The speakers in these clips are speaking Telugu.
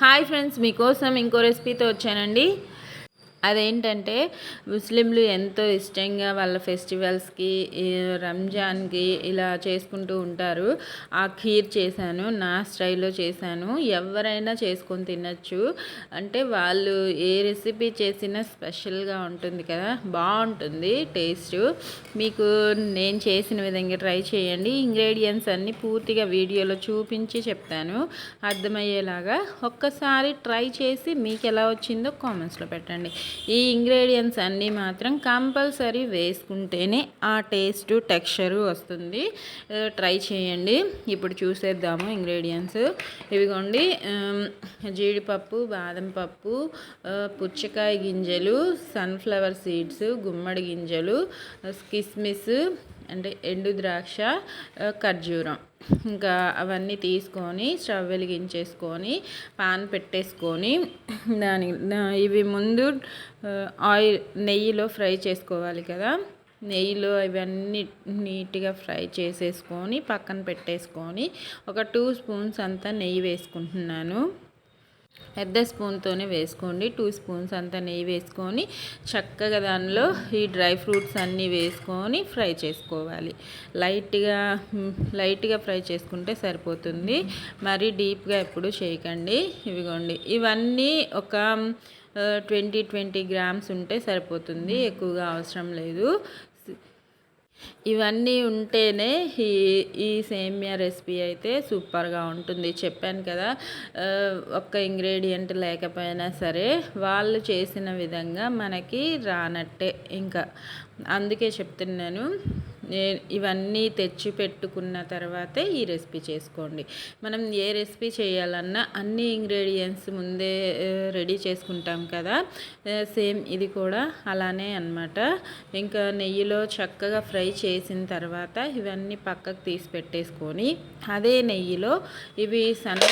హాయ్ ఫ్రెండ్స్ మీకోసం ఇంకో రెసిపీతో వచ్చానండి. అదేంటంటే ముస్లింలు ఎంతో ఇష్టంగా వాళ్ళ ఫెస్టివల్స్కి రంజాన్కి ఇలా చేసుకుంటూ ఉంటారు. ఆ ఖీర్ చేశాను నా స్టైల్లో చేశాను. ఎవరైనా చేసుకొని తినచ్చు. అంటే వాళ్ళు ఏ రెసిపీ చేసినా స్పెషల్గా ఉంటుంది కదా బాగుంటుంది టేస్ట్. మీకు నేను చేసిన విధంగా ట్రై చేయండి. ఇంగ్రీడియంట్స్ అన్నీ పూర్తిగా వీడియోలో చూపించి చెప్తాను. అర్థమయ్యేలాగా ఒక్కసారి ట్రై చేసి మీకు ఎలా వచ్చిందో కామెంట్స్లో పెట్టండి. ఈ ఇంగ్రీడియంట్స్ అన్నీ మాత్రం కంపల్సరీ వేసుకుంటేనే ఆ టేస్ట్ టెక్స్చరు వస్తుంది. ట్రై చేయండి. ఇప్పుడు చూసేద్దాము ఇంగ్రీడియంట్స్ ఇవిగోండి జీడిపప్పు బాదం పప్పు పుచ్చకాయ గింజలు సన్ఫ్లవర్ సీడ్స్ గుమ్మడి గింజలు కిస్మిస్ అంటే ఎండు ద్రాక్ష ఖర్జూరం. ఇంకా అవన్నీ తీసుకొని స్టవ్ వెలిగించేసుకొని పాన్ పెట్టేసుకొని దాని ఇవి ముందు ఆయిల్ నెయ్యిలో ఫ్రై చేసుకోవాలి కదా. నెయ్యిలో ఇవన్నీ నీట్గా ఫ్రై చేసేసుకొని పక్కన పెట్టేసుకొని ఒక టూ స్పూన్స్ అంతా నెయ్యి వేసుకుంటున్నాను. పెద్ద స్పూన్తోనే వేసుకోండి. టూ స్పూన్స్ అంత నెయ్యి వేసుకొని చక్కగా దానిలో ఈ డ్రై ఫ్రూట్స్ అన్నీ వేసుకొని ఫ్రై చేసుకోవాలి. లైట్గా లైట్గా ఫ్రై చేసుకుంటే సరిపోతుంది. మరీ డీప్గా ఎప్పుడు చేయకండి. ఇవిగోండి. ఇవన్నీ ఒక ట్వంటీ ట్వంటీ గ్రామ్స్ ఉంటే సరిపోతుంది. ఎక్కువగా అవసరం లేదు. ఇవన్నీ ఉంటేనే ఈ ఈ సేమియా రెసిపీ అయితే సూపర్గా ఉంటుంది. చెప్పాను కదా ఒక్క ఇంగ్రీడియంట్ లేకపోయినా సరే వాళ్ళు చేసిన విధంగా మనకి రానట్టే. ఇంకా అందుకే చెప్తున్నాను ఇవన్నీ తెచ్చి పెట్టుకున్న తర్వాతే ఈ రెసిపీ చేసుకోండి. మనం ఏ రెసిపీ చేయాలన్నా అన్ని ఇంగ్రీడియంట్స్ ముందే రెడీ చేసుకుంటాం కదా. సేమ్ ఇది కూడా అలానే అనమాట ఇంకా నెయ్యిలో చక్కగా ఫ్రై చేసిన తర్వాత ఇవన్నీ పక్కకు తీసి పెట్టేసుకొని అదే నెయ్యిలో ఇవి సన్న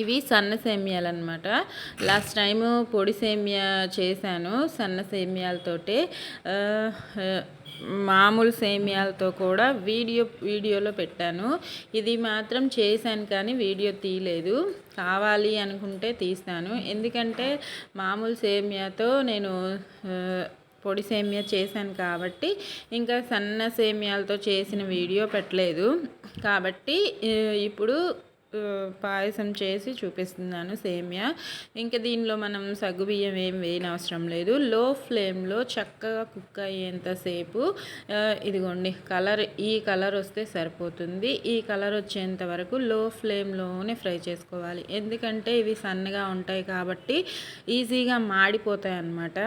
ఇవి సన్న సేమియాలు అనమాట లాస్ట్ టైము పొడి సేమియా చేశాను సన్న సేమియాలతోటే. మామూలు సేమియాలతో కూడా వీడియో వీడియోలో పెట్టాను. ఇది మాత్రం చేశాను కానీ వీడియో తీయలేదు. కావాలి అనుకుంటే తీస్తాను. ఎందుకంటే మామూలు సేమియాతో నేను పొడి సేమియా చేశాను కాబట్టి ఇంకా సన్న సేమియాలతో చేసిన వీడియో పెట్టలేదు. కాబట్టి ఇప్పుడు పాయసం చేసి చూపిస్తున్నాను సేమియా. ఇంకా దీనిలో మనం సగ్గుబియ్యం ఏం వేయనవసరం లేదు. లో ఫ్లేమ్లో చక్కగా కుక్ అయ్యేంతసేపు ఇదిగోండి కలర్ ఈ కలర్ వస్తే సరిపోతుంది. ఈ కలర్ వచ్చేంత వరకు లో ఫ్లేమ్లోనే ఫ్రై చేసుకోవాలి. ఎందుకంటే ఇవి సన్నగా ఉంటాయి కాబట్టి ఈజీగా మాడిపోతాయి అన్నమాట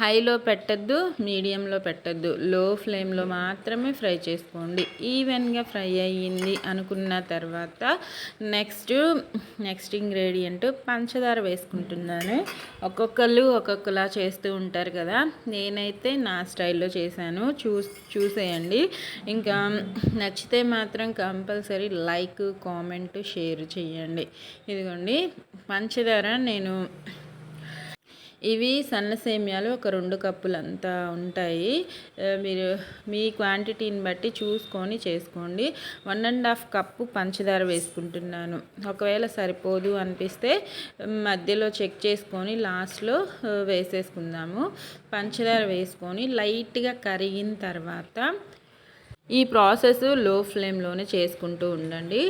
హైలో పెట్టద్దు మీడియంలో పెట్టద్దు. లో ఫ్లేమ్లో మాత్రమే ఫ్రై చేసుకోండి. ఈవెన్గా ఫ్రై అయ్యింది అనుకున్న తర్వాత నెక్స్ట్ నెక్స్ట్ ఇంగ్రీడియంట్ పంచదార వేసుకుంటున్నాను. ఒక్కొక్కళ్ళు ఒక్కొక్కలా చేస్తూ ఉంటారు కదా. నేనైతే నా స్టైల్లో చేశాను. చూ చూసేయండి. ఇంకా నచ్చితే మాత్రం కంపల్సరీ లైక్ కామెంట్ షేర్ చేయండి. ఇదిగోండి పంచదార నేను ఇవి సన్న సేమియాలు ఒక రెండు కప్పులు అంతా ఉంటాయి మీరు మీ క్వాంటిటీని బట్టి చూసుకొని చేసుకోండి. వన్ అండ్ హాఫ్ కప్పు పంచదార వేసుకుంటున్నాను. ఒకవేళ సరిపోదు అనిపిస్తే మధ్యలో చెక్ చేసుకొని లాస్ట్లో వేసేసుకుందాము. పంచదార వేసుకొని లైట్గా కరిగిన తర్వాత ఈ ప్రాసెస్లో ఫ్లేమ్లోనే చేసుకుంటూ ఉండండి.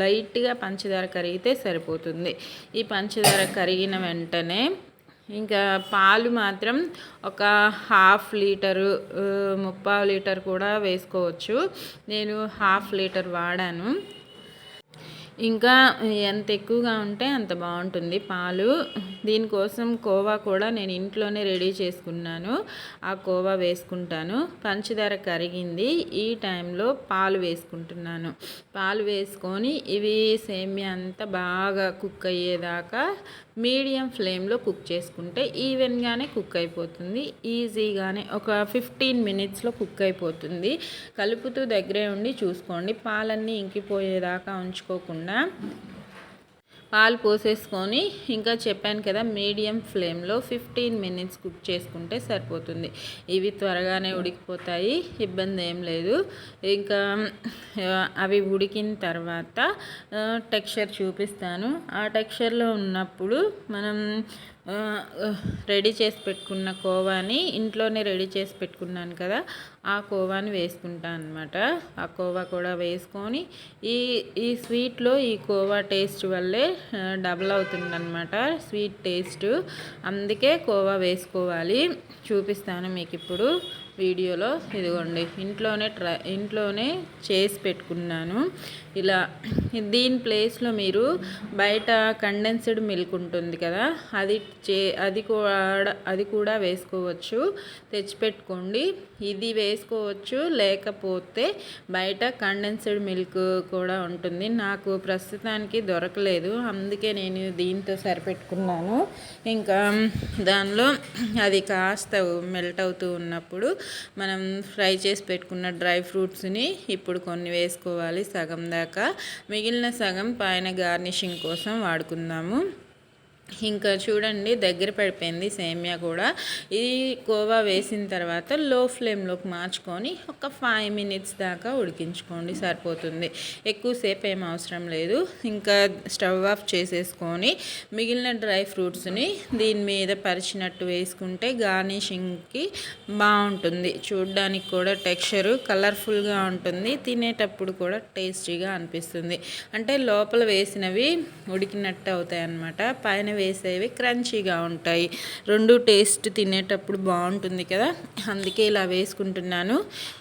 లైట్గా పంచదార కరిగితే సరిపోతుంది. ఈ పంచదార కరిగిన వెంటనే ఇంకా పాలు మాత్రం ఒక హాఫ్ లీటరు ముప్పావు లీటర్ కూడా వేసుకోవచ్చు. నేను హాఫ్ లీటర్ వాడాను. ఇంకా ఎంత ఎక్కువగా ఉంటే అంత బాగుంటుంది. పాలు దీనికోసం కోవా కూడా నేను ఇంట్లోనే రెడీ చేసుకున్నాను. ఆ కోవా వేసుకుంటాను. పంచదార కరిగింది. ఈ టైంలో పాలు వేసుకుంటున్నాను. పాలు వేసుకొని ఇవి సేమియా అంతా బాగా కుక్ అయ్యేదాకా మీడియం ఫ్లేమ్లో కుక్ చేసుకుంటే ఈవెన్గానే కుక్ అయిపోతుంది. ఈజీగానే ఒక ఫిఫ్టీన్ మినిట్స్లో కుక్ అయిపోతుంది. కలుపుతూ దగ్గరే ఉండి చూసుకోండి. పాలన్నీ ఇంకిపోయేదాకా ఉంచుకోకుండా పాలు పోసేసుకొని ఇంకా చెప్పాను కదా మీడియం ఫ్లేమ్లో ఫిఫ్టీన్ మినిట్స్ కుక్ చేసుకుంటే సరిపోతుంది. ఇవి త్వరగానే ఉడికిపోతాయి ఇబ్బంది ఏం లేదు. ఇంకా అవి ఉడికిన తర్వాత టెక్స్చర్ చూపిస్తాను. ఆ టెక్స్చర్లో ఉన్నప్పుడు మనం రెడీ చేసి పెట్టుకున్న కోవాని ఇంట్లోనే రెడీ చేసి పెట్టుకున్నాను కదా ఆ కోవాని వేసుకుంటాను అనమాట ఆ కోవా కూడా వేసుకొని ఈ ఈ స్వీట్లో ఈ కోవా టేస్ట్ వల్లే డబుల్ అవుతుందన్నమాట స్వీట్ టేస్ట్. అందుకే కోవా వేసుకోవాలి. చూపిస్తాను మీకు ఇప్పుడు. వీడియోలో ఇదిగోండి ఇంట్లోనే ట్రై ఇంట్లోనే చేసి పెట్టుకున్నాను. ఇలా దీని ప్లేస్లో మీరు బయట కండెన్స్డ్ మిల్క్ ఉంటుంది కదా అది చే అది కూడా అది కూడా వేసుకోవచ్చు. తెచ్చిపెట్టుకోండి. ఇది వేసుకోవచ్చు లేకపోతే బయట కండెన్స్డ్ మిల్క్ కూడా ఉంటుంది. నాకు ప్రస్తుతానికి దొరకలేదు అందుకే నేను దీంతో సరిపెట్టుకున్నాను. ఇంకా దానిలో అది కాస్త మెల్ట్ అవుతూ ఉన్నప్పుడు మనం ఫ్రై చేసి పెట్టుకున్న డ్రై ఫ్రూట్స్ని ఇప్పుడు కొన్ని వేసుకోవాలి సగం దాకా. మిగిలిన సగం పైన గార్నిషింగ్ కోసం వాడుకుందాము. ఇంకా చూడండి దగ్గర పడిపోయింది సేమియా కూడా. ఇది కోవా వేసిన తర్వాత లో ఫ్లేమ్లోకి మార్చుకొని ఒక ఫైవ్ మినిట్స్ దాకా ఉడికించుకోండి సరిపోతుంది. ఎక్కువసేపు ఏం అవసరం లేదు. ఇంకా స్టవ్ ఆఫ్ చేసేసుకొని మిగిలిన డ్రై ఫ్రూట్స్ని దీని మీద పరిచినట్టు వేసుకుంటే గార్నిషింగ్కి బాగుంటుంది. చూడడానికి కూడా టెక్స్చరు కలర్ఫుల్గా ఉంటుంది. తినేటప్పుడు కూడా టేస్టీగా అనిపిస్తుంది. అంటే లోపల వేసినవి ఉడికినట్టు అవుతాయి అన్నమాట పైన వేసేవి క్రంచీగా ఉంటాయి. రెండు టేస్ట్ తినేటప్పుడు బాగుంటుంది కదా? అందుకే ఇలా వేసుకుంటున్నాను.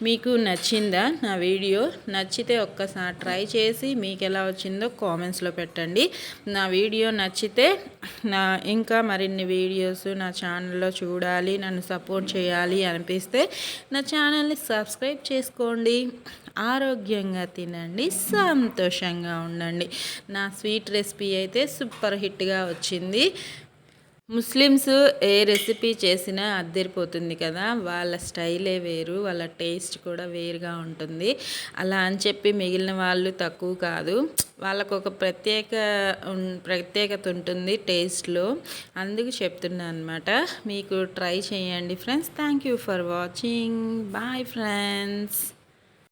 మీకు నచ్చిందా నా వీడియో? నచ్చితే ఒక్కసారి ట్రై చేసి మీకు ఎలా వచ్చిందో కామెంట్స్లో పెట్టండి. నా వీడియో నచ్చితే నా ఇంకా మరిన్ని వీడియోస్ నా ఛానల్లో చూడాలి నన్ను సపోర్ట్ చేయాలి అనిపిస్తే నా ఛానల్ని సబ్స్క్రైబ్ చేసుకోండి. ఆరోగ్యంగా తినండి సంతోషంగా ఉండండి. నా స్వీట్ రెసిపీ అయితే సూపర్ హిట్గా వచ్చింది. ముస్లిమ్స్ ఏ రెసిపీ చేసినా అద్దరిపోతుంది కదా వాళ్ళ స్టైలే వేరు వాళ్ళ టేస్ట్ కూడా వేరుగా ఉంటుంది. అలా అని చెప్పి మిగిలిన వాళ్ళు తక్కువ కాదు. వాళ్ళకు ఒక ప్రత్యేక ప్రత్యేకత ఉంటుంది టేస్ట్లో. అందుకు చెప్తున్నాను అనమాట మీకు ట్రై చేయండి friends. Thank you for watching. Bye friends.